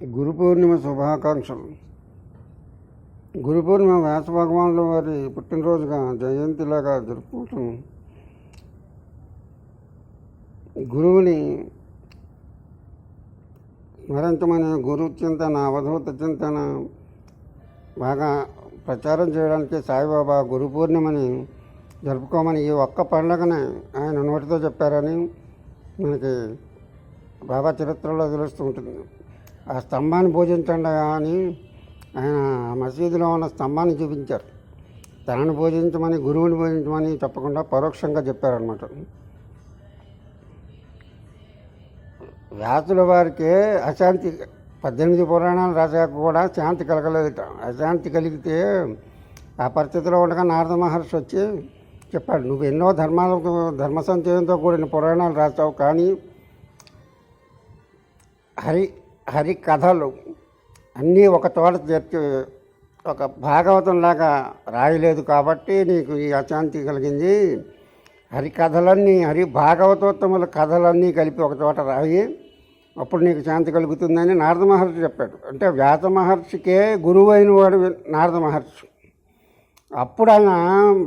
గురు పూర్ణిమ శుభాకాంక్షలు. గురు పూర్ణిమ వ్యాస భగవానుల వారి పుట్టినరోజుగా జయంతిలాగా జరుపుకుంటున్నాం గురువుని స్మరించమని గురు చింతన అవధూత చింతన బాగా ప్రచారం చేయడానికి సాయిబాబా గురు పూర్ణిమని జరుపుకోమని ఈ ఒక్క పండగనే ఆయన నోటితో చెప్పారని మనకి బాబా చరిత్రలో తెలుస్తూ ఉంటుంది. ఆ స్తంభాన్ని పూజించండి అని ఆయన మసీదులో ఉన్న స్తంభాన్ని చూపించారు. తనని పూజించమని గురువుని పూజించమని తప్పకుండా పరోక్షంగా చెప్పారనమాట వ్యాసుల వారికి అశాంతి పద్దెనిమిది పురాణాలు రాశాక కూడా శాంతి కలగలేదట. అశాంతి కలిగితే ఆ పరిస్థితిలో ఉండగా నారద మహర్షి వచ్చి చెప్పాడు నువ్వు ఎన్నో ధర్మాలకు ధర్మ సంచయంతో కూడిన పురాణాలు రాస్తావు కానీ హరి హరి కథలు అన్నీ ఒక తోట చేర్చి ఒక భాగవతం లాగా రాయలేదు కాబట్టి నీకు ఈ అశాంతి కలిగింది. హరి కథలన్నీ హరి భాగవతోత్తముల కథలన్నీ కలిపి ఒక చోట రాయి. అప్పుడు నీకు శాంతి కలుగుతుందని నారద మహర్షి చెప్పాడు. అంటే వ్యాస మహర్షికే గురువైన వాడు నారద మహర్షి. అప్పుడు ఆయన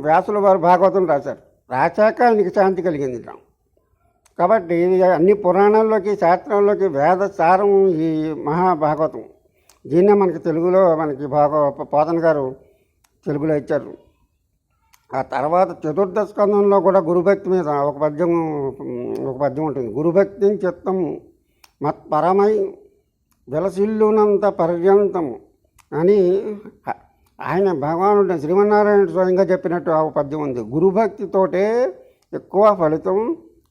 వ్యాసుల వారు భాగవతం రాశారు. రాశాక ఆయనకి శాంతి కలిగింది ఇట్లా. కాబట్టి ఇది అన్ని పురాణాల్లోకి శాస్త్రంలోకి వేద సారం ఈ మహాభాగవతం. దీన్నే మనకి తెలుగులో మనకి భాగవ పోతన గారు తెలుగులో ఇచ్చారు. ఆ తర్వాత చతుర్థ స్కందంలో కూడా గురుభక్తి మీద ఒక పద్యం ఒక పద్యం ఉంటుంది. గురుభక్తి మత్ మత్పరమై విలసిల్లునంత పర్యంతం అని ఆయన భగవానుడు శ్రీమన్నారాయణ స్వయంగా చెప్పినట్టు ఆ పద్యం ఉంది. గురుభక్తితోటే ఎక్కువ ఫలితం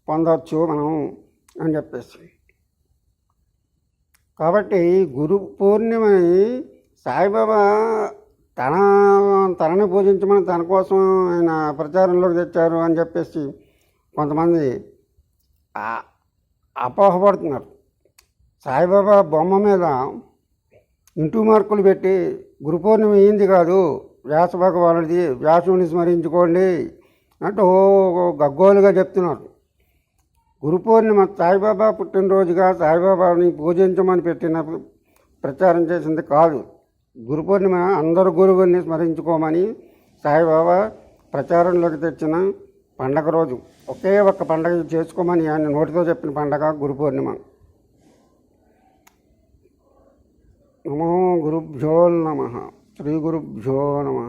పొందవచ్చు మనం అని చెప్పేసి. కాబట్టి గురు పూర్ణిమని సాయిబాబా తన తనని పూజించమని తన కోసం ఆయన ప్రచారంలోకి తెచ్చారు అని చెప్పేసి కొంతమంది అపోహపడుతున్నారు. సాయిబాబా బొమ్మ మీద ఇంటూ మార్కులు పెట్టి గురు పూర్ణిమ అయింది కాదు వ్యాస భగవానుడిది వ్యాసుని స్మరించుకోండి అంటూ గగ్గోలుగా చెప్తున్నారు. గురు పూర్ణిమ సాయిబాబా పుట్టినరోజుగా సాయిబాబాని పూజించమని పెట్టిన ప్రచారం చేసింది కాదు. గురు పూర్ణిమ అందరు గురువుల్ని స్మరించుకోమని సాయిబాబా ప్రచారంలోకి తెచ్చిన పండగ రోజు. ఒకే ఒక్క పండగ చేసుకోమని ఆయన నోటితో చెప్పిన పండగ గురు పూర్ణిమ నమో గురుభ్యో నమ. శ్రీ గురుభ్యో నమ.